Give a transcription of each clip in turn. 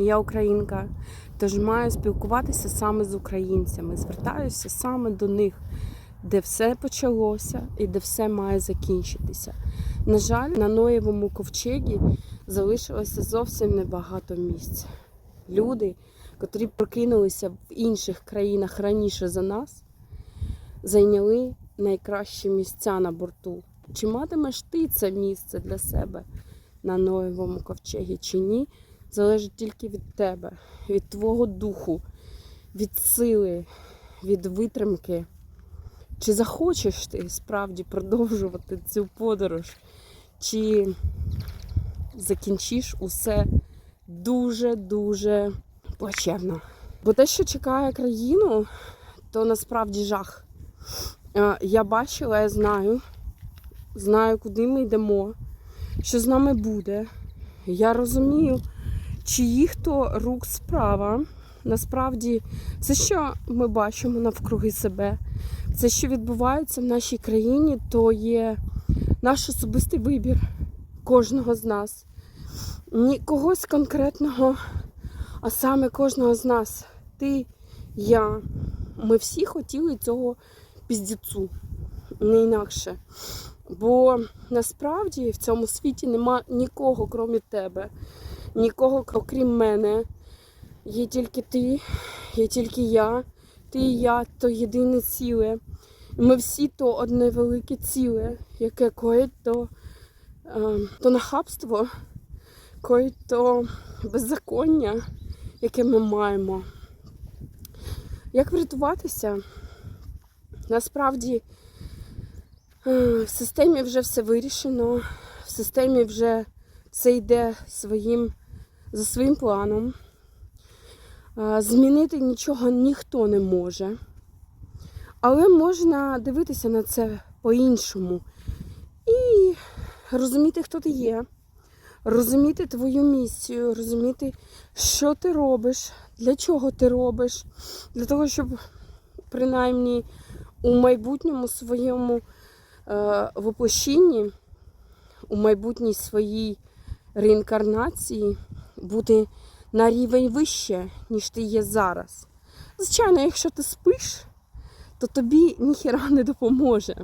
Я українка, тож маю спілкуватися саме з українцями. Звертаюся саме до них, де все почалося і де все має закінчитися. На жаль, на Ноєвому ковчегі залишилося зовсім небагато місць. Люди, котрі прокинулися в інших країнах раніше за нас, зайняли найкращі місця на борту. Чи матимеш ти це місце для себе на Ноєвому ковчегі чи ні, залежить тільки від тебе, від твого духу, від сили, від витримки. Чи захочеш ти справді продовжувати цю подорож, чи закінчиш усе дуже-дуже плачевно. Бо те, що чекає країну, то насправді жах. Е, Я бачила, я знаю, знаю, куди ми йдемо, що з нами буде. Я розумію, чиїх то рук справа. Насправді, все, що ми бачимо навкруги себе, все, що відбувається в нашій країні, то є наш особистий вибір кожного з нас. Ні когось конкретного, а саме кожного з нас. Ти, я. Ми всі хотіли цього піздіцу, не інакше. Бо насправді в цьому світі нема нікого, крім тебе, нікого, окрім мене. Є тільки ти, є тільки я, ти і я то єдине ціле. Ми всі то одне велике ціле, яке коїть то, е, то нахабство, коїть то беззаконня, яке ми маємо. Як врятуватися? Насправді е, в системі вже все вирішено, в системі вже все йде своїм, за своїм планом. Змінити нічого ніхто не може. Але можна дивитися на це по-іншому і розуміти, хто ти є, розуміти твою місію, розуміти, що ти робиш, для чого ти робиш, для того, щоб принаймні у майбутньому своєму е, воплощенні, у майбутній своїй реінкарнації бути на рівень вище, ніж ти є зараз. Звичайно, якщо ти спиш, то тобі ніхіра не допоможе.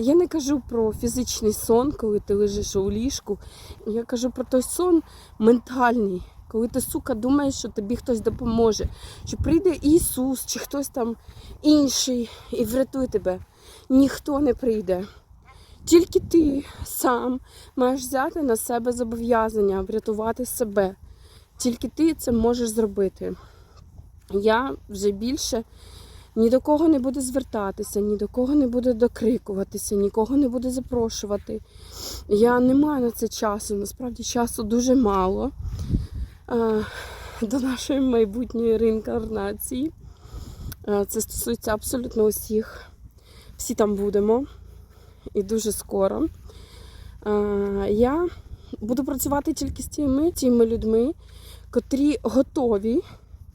Я не кажу про фізичний сон, коли ти лежиш у ліжку. Я кажу про той сон ментальний, коли ти, сука, думаєш, що тобі хтось допоможе, що прийде Ісус чи хтось там інший і врятує тебе. Ніхто не прийде. Тільки ти сам маєш взяти на себе зобов'язання врятувати себе. Тільки ти це можеш зробити. Я вже більше ні до кого не буду звертатися, ні до кого не буду докрикуватися, нікого не буду запрошувати. Я не маю на це часу. Насправді часу дуже мало е, до нашої майбутньої реінкарнації. Е, Це стосується абсолютно усіх. Всі там будемо. І дуже скоро. Я буду працювати тільки з тими, тими людьми, котрі готові,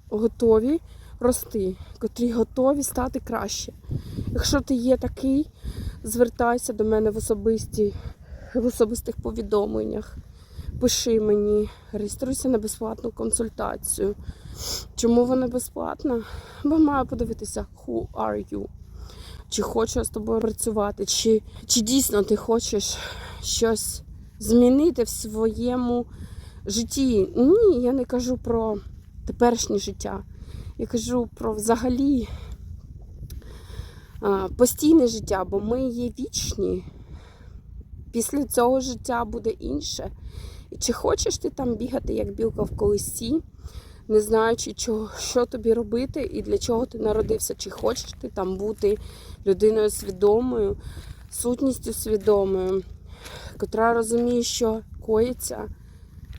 готові рости, котрі готові стати краще. Якщо ти є такий, звертайся до мене в особисті, в особистих повідомленнях. Пиши мені, реєструйся на безплатну консультацію. Чому вона безплатна? Бо маю подивитися, who are you? Чи хочу я з тобою працювати, чи, чи дійсно ти хочеш щось змінити в своєму житті. Ні, я не кажу про теперішнє життя. Я кажу про взагалі постійне життя, бо ми є вічні. Після цього життя буде інше. І чи хочеш ти там бігати, як білка в колесі, не знаючи, чого, що тобі робити і для чого ти народився, чи хочеш ти там бути людиною свідомою, сутністю свідомою, котра розуміє, що коїться,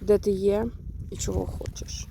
де ти є і чого хочеш.